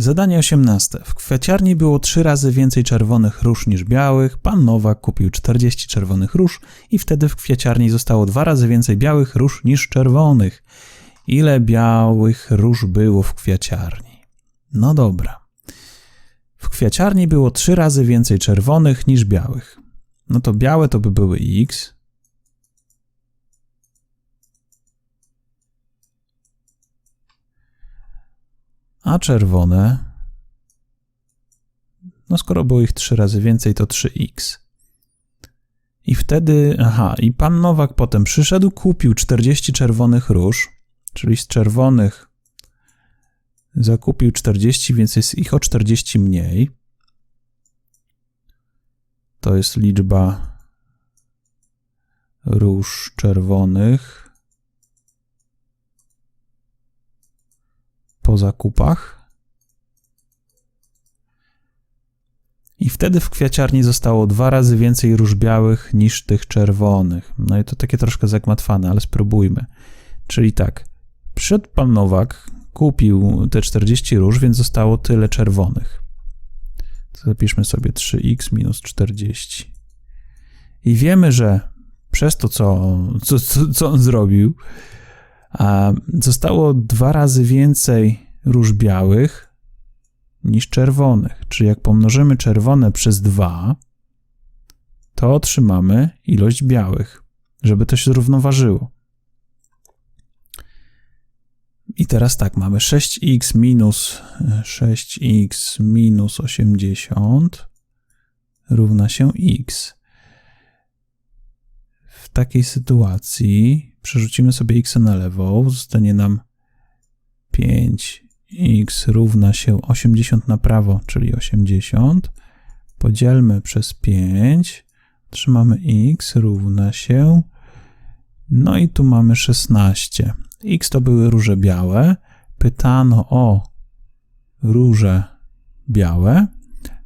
Zadanie 18. W kwiaciarni było trzy razy więcej czerwonych róż niż białych. Pan Nowak kupił 40 czerwonych róż i wtedy w kwiaciarni zostało dwa razy więcej białych róż niż czerwonych. Ile białych róż było w kwiaciarni? No dobra. W kwiaciarni było trzy razy więcej czerwonych niż białych. No to białe to by były x. A czerwone, no skoro było ich trzy razy więcej, to 3x. I wtedy, aha, i pan Nowak potem przyszedł, kupił 40 czerwonych róż, czyli z czerwonych zakupił 40, więc jest ich o 40 mniej. To jest liczba róż czerwonych po zakupach. I wtedy w kwiaciarni zostało dwa razy więcej róż białych niż tych czerwonych. No i to takie troszkę zagmatwane, ale spróbujmy. Czyli tak, przyszedł pan Nowak, kupił te 40 róż, więc zostało tyle czerwonych. Zapiszmy sobie 3x minus 40. I wiemy, że przez to, co, co, co, on zrobił, zostało dwa razy więcej róż białych niż czerwonych. Czyli jak pomnożymy czerwone przez 2, to otrzymamy ilość białych, żeby to się zrównoważyło. I teraz tak, mamy 6x minus 6x minus 80 równa się x. W takiej sytuacji przerzucimy sobie x na lewo, zostanie nam 5x równa się 80 na prawo, czyli 80. Podzielmy przez 5, trzymamy x równa się, no i tu mamy 16. X to były róże białe. Pytano o róże białe.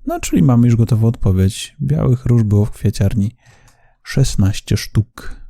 No, czyli mamy już gotową odpowiedź. Białych róż było w kwieciarni 16 sztuk.